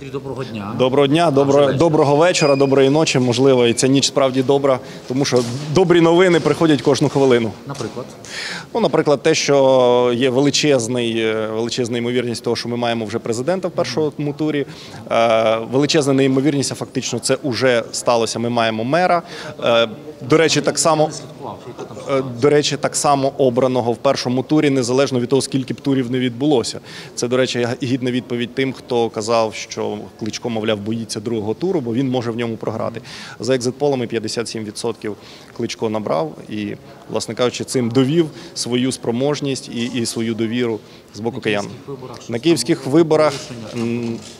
Андрій, доброго дня. Доброго дня, добро, вечора. доброго вечора, доброї ночі. Можливо, і ця ніч справді добра, тому що добрі новини приходять кожну хвилину. Наприклад, Ну, наприклад, те, що є величезний, е, величезна ймовірність того, що ми маємо вже президента в першому турі. Е, Величезна неймовірність, а фактично це вже сталося. Ми маємо мера. Е, До речі, так само. Е, До речі, так само обраного в першому турі, незалежно від того, скільки б турів не відбулося. Це, до речі, гідна відповідь тим, хто казав, що Кличко, мовляв, боїться другого туру, бо він може в ньому програти. За екзитполами 57% Кличко набрав і, власне кажучи, цим довів свою спроможність і, і свою довіру з боку киян. На київських виборах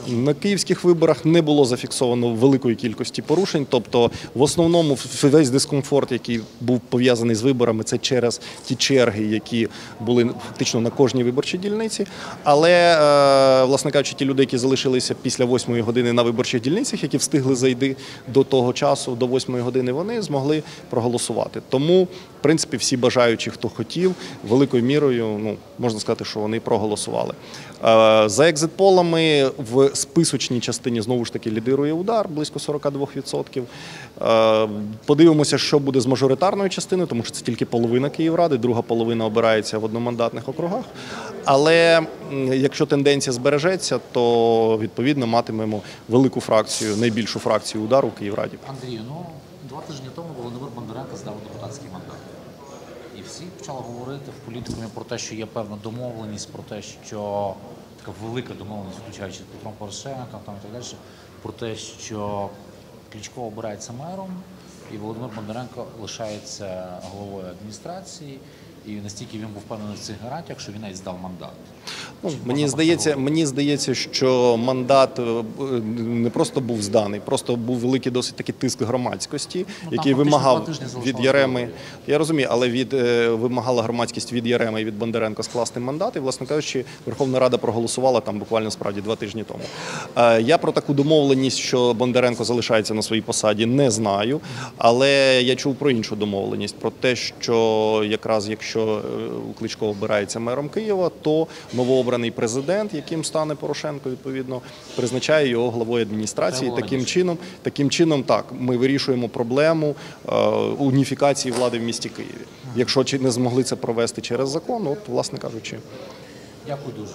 на київських виборах не було зафіксовано великої кількості порушень. Тобто, в основному весь дискомфорт, який був пов'язаний з виборами, це через ті черги, які були фактично на кожній виборчій дільниці. Але, е, власне кажучи, ті люди, які залишилися після восьмої години на виборчих дільницях, які встигли зайти до того часу, до восьмої години, вони змогли проголосувати. Тому, в принципі, всі бажаючі, хто хотів, великою мірою, ну можна сказати, що вони проголосували. Е, За екзитполами в списочній частині знову ж таки лідирує удар близько 42%. Е, Подивимося, що буде з мажоритарною частиною, тому що це тільки половина Київради, друга половина обирається в одномандатних округах. Але якщо тенденція збережеться, то відповідно матимемо велику фракцію, найбільшу фракцію удару в Київраді. Андрію, ну два тижні тому Володимир Бондаренко здав депутатський мандат. І всі почали говорити в політикумі про те, що є певна домовленість, про те, що така велика домовленість, включаючи з Петром Порошенком там і так далі, про те, що Кличко обирається мером, і Володимир Бондаренко лишається головою адміністрації. І настільки він був впевнений в цих гарантіях, що він навіть здав мандат. Ну, мені здається, мені здається, що мандат е, не просто був зданий, просто був великий досить такий тиск громадськості, Ну, який вимагав від Яреми. Я розумію, але від е, вимагала громадськість від Яреми і від Бондаренка скласти мандат. І, власне кажучи, Верховна Рада проголосувала там буквально справді два тижні тому. Е, Я про таку домовленість, що Бондаренко залишається на своїй посаді, не знаю. Але я чув про іншу домовленість, про те, що якраз якщо е, Кличко обирається мером Києва, то новообраний президент, яким стане Порошенко, відповідно, призначає його главою адміністрації. Таким чином, таким чином, так ми вирішуємо проблему е, уніфікації влади в місті Києві. Якщо не змогли це провести через закон, от власне кажучи. Дякую дуже.